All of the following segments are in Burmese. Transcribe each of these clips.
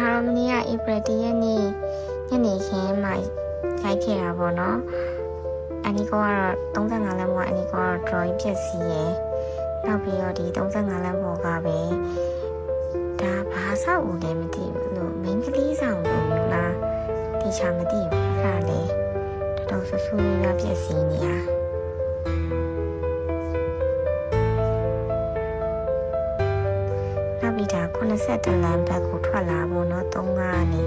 ဒါတော့မနေ့က April 1ရက်နေ့ညနေခင်းမှရိုက်ခဲ့တာပေါ့နော်အနီကောကတော့35လမ်းပေါ်ကအနီကောကတော့ drawing ပြည့်စည်ရယ်နောက်ပြီးတော့ဒီ35လမ်းပေါ်ကပဲဒါဘာဆောက်ဦးလဲမသိဘူးလို့ main ကလေးဆောင်လို့လားတေချာမသိဘူးအဲ့ဒါလေတော်တော်ဆူဆူရွားပြည့်စည်နေတာ နောက်ပြီးဒါ82လမ်းဘက်ကိုထွက်လာဖို့เนาะ3ကနေ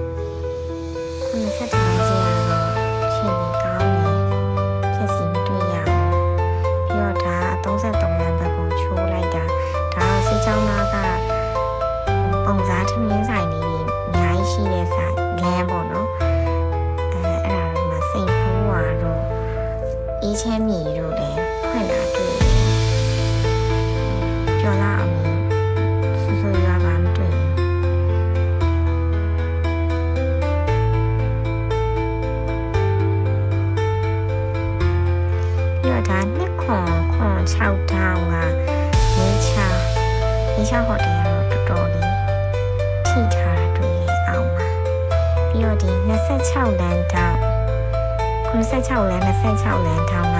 82လမ်းကြီးကတော့ရှင်နေကောင်းနေပြည့်စည်မတွေ့ရဘူးပြီးတော့ဒါ33လမ်းဘက်ကိုချိုးလိုက်တာဒါတော့စေချောင်းသားကပုံစားထမင်းဆိုင်လေးအများကြီးရှိတဲ့ဆိုင်လမ်းပေါ့နော်အဲအဲ့ဒါတော့မှစိန်ဖူးဝါတို့အေးချမ်းမြေတို့လည်းဖွင့်တာတွေ့တယ်ပြောလာအောင် ပြီးတော့ဒါနှစ်ခွန်ခွန်6တောင်းကနေချာနေချာဟိုတယ်ကတော့တော်တော်လေးထိထားတာတွေ့ရအောင်ပါပြီးတော့ဒီ26လမ်းတောင်း96လမ်း26လမ်းတောင်းက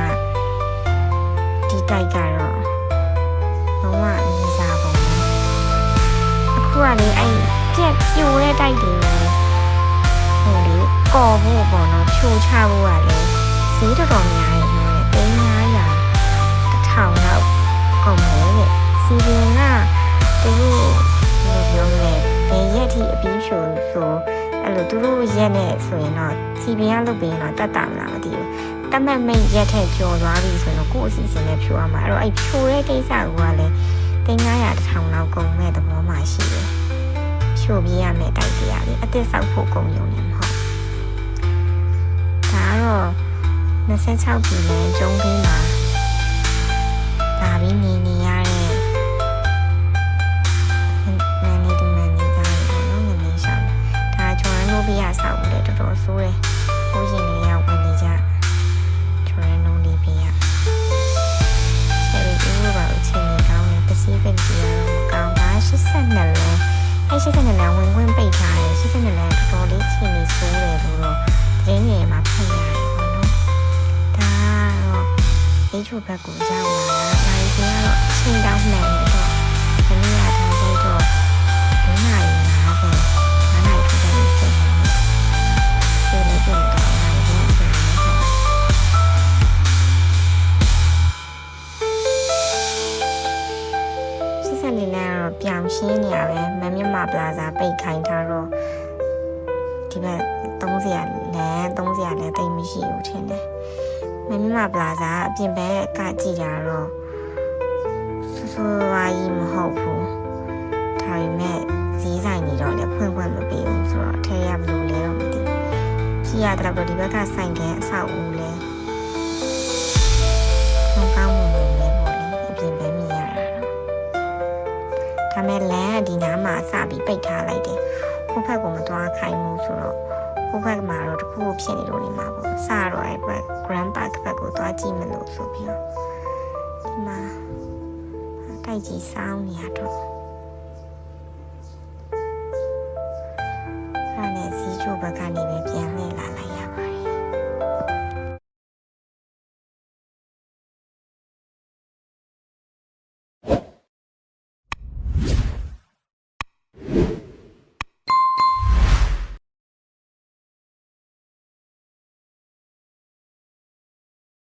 ဒီတိုက်ကတော့လုံးဝနေစားပုံပဲအခုကလေအဲ့ပြက်ပြိုတဲ့တိုက်တွေပဲဟိုလေကော်ဖို့ပေါ့နော်ဖြိုချဖို့ကလေဈေးတော်တော်များတ ထိအပြီးဖြိုဆိုအဲ့လိုသူတို့ရက်နဲ့ဆိုရင်တော့စီပင်ကလုပ်ပြီးရင်တော့တတ်တာမလားမသိဘူးတတ်မှတ်မိတ်ရက်ထက်ကျော်သွားပြီဆိုရင်တော့ကိုယ့်အစီအစဉ်နဲ့ဖြိုရမှာအဲ့တော့အဲ့ဖြိုတဲ့ကိစ္စကလည်းသိန်း900တစ်ထောင်လောက်ကုန်မဲ့သဘောမှရှိတယ်ဖြိုပြရမယ်တိုက်တရားလေးအသက်ဆောက်ဖို့ကုန်ရုံနဲ့မဟုတ်ဒါကတော့26ပြည်နယ်ကျုံးပေးမှာ ဂျော်ရန်နိုဘီယာဆောက်လို့တော်တော်ဆိုးတယ်ဟိုရှင်တွေရောက်ဝင်နေကြဂျော်ရန်နိုလီဘီယာဆယ်ရီဦးတို့ပါအချိန်ကြီးကောင်းတယ်ပစိဖိတ်ကြီးကတော့မကောင်းဒါ82လမ်းအဲ82လမ်းဝင်ခွင့်ပိတ်ထားတယ်82လမ်းတော်တော်လေးချိန်နေဆိုးတယ်လို့တော့သတင်းငယ်မှာဖတ်ရတယ်ပေါ့နော်ဒါကတော့အိတ်ချိုဘက်ကိုရောက်လာတာ။ဒါကြီးကတော့ စစ်စက်နေလဲတော့ပြောင်ရှင်းနေရပဲမမြမပလာဇာပိတ်ခိုင်းထားတော့ဒီဘက်30လမ်း30လမ်းတိတ်မရှိဘူးထင်တယ်မင်းမပလာဇာအပြင်ဘက်ကကြည့်တာတော့ဆူဆူဝါကြီးမဟုတ်ဘူးဒါပေမဲ့ဈေးဆိုင်ကြီးတော့လည်းဖွင့်ဖွင့်မပေးဘူးဆိုတော့ထဲရဘလို့လဲတော့မသိဘူးကြည့်ရတော့ဒီဘက်ကဆိုင်ကအဆောက်အဦလဲ မဲ့လမ်းကဒီနားမှာအစပြီးပိတ်ထားလိုက်တယ်ဟိုဘက်ကိုမသွားခိုင်းဘူးဆိုတော့ဟိုဘက်မှာတော့တခုခုဖြစ်နေလို့နေမှာပေါ့စတော့အဲ့ဘက် Grand Park ဘက်ကိုသွားကြည့်မလို့ဆိုပြီးတော့ဒီမှာတိုက်ကြီးစောင်းနေရတော့အဲ့ဒါနဲ့စီးချိုဘက်ကနေပဲပြန်လှည့်လာ